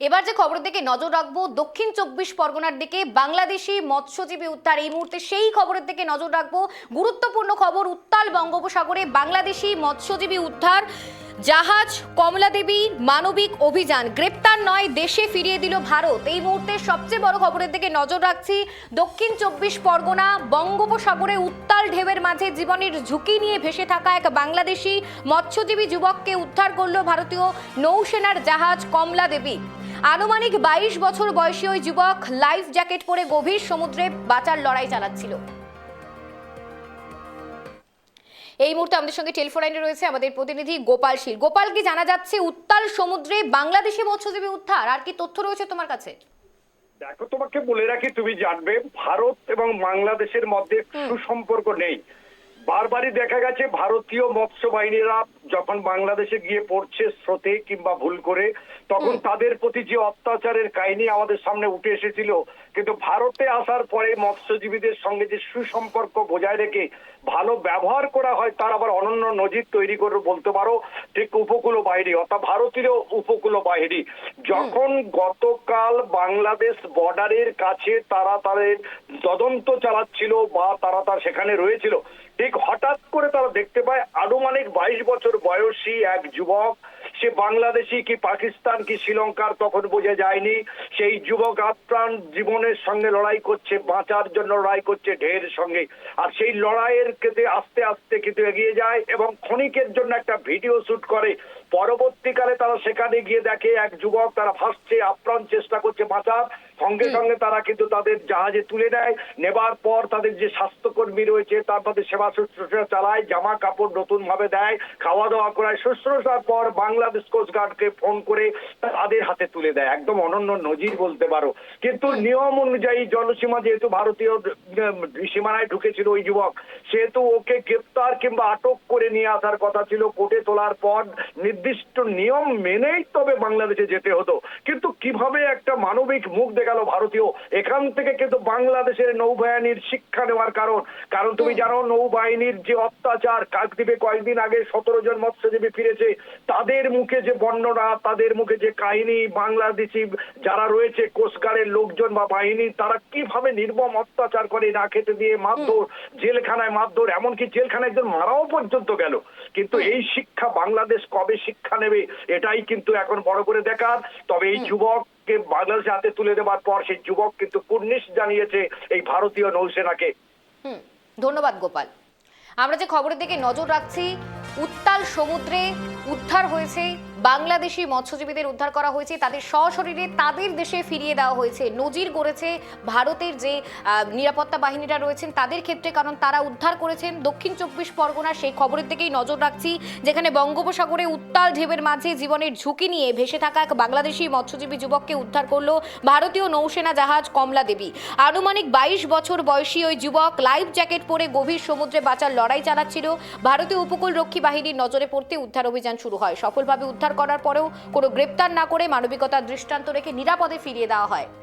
এবার যে খবরের দিকে নজর রাখব, দক্ষিণ চব্বিশ পরগনার দিকে বাংলাদেশি মৎস্যজীবী উদ্ধার এই মুহূর্তে সেই খবরের দিকে নজর রাখব। গুরুত্বপূর্ণ খবর, উত্তাল বঙ্গোপসাগরে বাংলাদেশি মৎস্যজীবী উদ্ধার, জাহাজ কমলা দেবী মানবিক অভিযান। গ্রেপ্তার নয়, দেশে ফিরিয়ে দিল ভারত। এই মুহূর্তে সবচেয়ে বড় খবরের দিকে নজর রাখছি দক্ষিণ চব্বিশ পরগনা, বঙ্গোপসাগরে উত্তাল ঢেউয়ের মাঝে জীবনের ঝুঁকি নিয়ে ভেসে থাকা এক বাংলাদেশি মৎস্যজীবী যুবককে উদ্ধার করল ভারতীয় নৌসেনার জাহাজ কমলা দেবী আনুমানিক বাইশ বছর বয়সী ওই যুবক লাইফ জ্যাকেট পরে গভীর সমুদ্রে বাঁচার লড়াই চালাচ্ছিল। এই মুহূর্তে আমাদের সঙ্গে টেলিফোন লাইনে রয়েছে আমাদের প্রতিনিধি গোপাল শীল। গোপাল কি জানা যাচ্ছে উত্তাল সমুদ্রে বাংলাদেশি মৎস্যজীবী উদ্ধার? আর কি তথ্য রয়েছে তোমার কাছে? দেখো তোমাকে বলে রাখি তুমি জানবে ভারত এবং বাংলাদেশের মধ্যে সুসম্পর্ক নেই। বারবারই দেখা গেছে ভারতীয় মৎস্য বাহিনীরা যখন বাংলাদেশে গিয়ে পড়ছে স্রোতে কিংবা ভুল করে তখন তাদের প্রতি যে অত্যাচারের কাহিনী আমাদের সামনে উঠে এসেছিল কিন্তু ভারতে আসার পরে মৎস্যজীবীদের সঙ্গে যে সুসম্পর্ক বজায় রেখে ভালো ব্যবহার করা হয় তার আবার অনন্য নজির তৈরি করে বলতে পারো ঠিক উপকূল বাহিনী অর্থাৎ ভারতীয় উপকূল বাহিনী। যখন গতকাল বাংলাদেশ বর্ডারের কাছে তারা তাদের তদন্ত চালাচ্ছিল বা তারা তার সেখানে রয়েছিল ঠিক হঠাৎ করে তারা দেখতে পায় আনুমানিক বাইশ বছর বয়সী এক যুবক। সে বাংলাদেশি কি পাকিস্তান কি শ্রীলঙ্কার তখন বোঝা যায়নি। সেই যুবক আপ্রাণ জীবনের সঙ্গে লড়াই করছে, বাঁচার জন্য লড়াই করছে ঢের সঙ্গে। আর সেই লড়াইয়ের ক্ষেত্রে আস্তে আস্তে কিন্তু এগিয়ে যায় এবং ক্ষণিকের জন্য একটা ভিডিও শুট করে। পরবর্তীকালে তারা সেখানে গিয়ে দেখে এক যুবক তারা ভাসছে আপ্রাণ চেষ্টা করছে বাঁচার। সঙ্গে সঙ্গে তারা কিন্তু তাদের জাহাজে তুলে নেয় নেবার পর তাদের যে স্বাস্থ্যকর্মী রয়েছে তার মধ্যে সেবা শুশ্রূষা চালায় জামা কাপড় নতুন ভাবে দেয় খাওয়া দাওয়া করায়। শুশ্রূষার পর বাংলাদেশ কোস্ট গার্ডকে ফোন করে তাদের হাতে তুলে দেয়। একদম অনন্য নজির বলতে পারো। কিন্তু নিয়ম অনুযায়ী জলসীমা যেহেতু ভারতীয় সীমানায় ঢুকেছিল ওই যুবক সেহেতু ওকে গ্রেপ্তার কিংবা আটক করে নিয়ে আসার কথা ছিল। কোর্টে তোলার পর নির্দিষ্ট নিয়ম মেনেই তবে বাংলাদেশে যেতে হতো। কিন্তু কীভাবে একটা মানবিক মুখ দেখাল ভারতীয় এখান থেকে কিন্তু বাংলাদেশের নৌবাহিনীর শিক্ষা নেওয়ার কারণ। কারণ তুমি জানো নৌবাহিনীর যে অত্যাচার কাকদ্বীপে কয়েকদিন আগে সতেরো জন মৎস্যজীবী ফিরেছে। তাদের মুখে যে বর্ণনা তাদের মুখে যে কাহিনী বাংলাদেশি যারা রয়েছে কোস্টগার্ডের লোকজন বা বাহিনী তারা কীভাবে নির্মম অত্যাচার করে না খেতে দিয়ে মারধর জেলখানায় মারধর এমনকি জেলখানায় একজন মারাও পর্যন্ত গেল। কিন্তু এই শিক্ষা বাংলাদেশ কবে শিক্ষা নেবে এটাই কিন্তু এখন বড় করে দেখার। তবে এই যুবককে বাংলাদেশে হাতে তুলে দেওয়ার পর সেই যুবক কিন্তু কুর্নিশ জানিয়েছে এই ভারতীয় নৌসেনাকে। ধন্যবাদ গোপাল। আমরা যে খবরের দিকে নজর রাখছি উত্তাল সমুদ্রে উদ্ধার হয়েছে, বাংলাদেশি মৎস্যজীবীদের উদ্ধার করা হয়েছে, তাদের সশরীরে তাদের দেশে ফিরিয়ে দেওয়া হয়েছে। নজির গড়েছে ভারতের যে নিরাপত্তা বাহিনীরা রয়েছেন, তাদের ক্ষেত্রে কারণ তারা উদ্ধার করেছেন। দক্ষিণ চব্বিশ পরগনার সেই খবরের দিকেই নজর রাখছি, যেখানে বঙ্গোপসাগরে উত্তাল ঢেবের মাঝে জীবনের ঝুঁকি নিয়ে ভেসে থাকা এক বাংলাদেশি মৎস্যজীবী যুবককে উদ্ধার করল ভারতীয় নৌসেনা জাহাজ কমলা দেবী। আনুমানিক বাইশ বছর বয়সী ওই যুবক লাইফ জ্যাকেট পরে গভীর সমুদ্রে বাঁচার লড়াই চালাচ্ছিল। ভারতীয় উপকূল রক্ষী বাহিনীর নজরে পড়তে উদ্ধার অভিযান শুরু হয়। সফলভাবে উদ্ধার করার পরেও কোনো গ্রেপ্তার না করে মানবিকতার দৃষ্টান্ত রেখে নিরাপদে ফিরিয়ে দেওয়া হয়।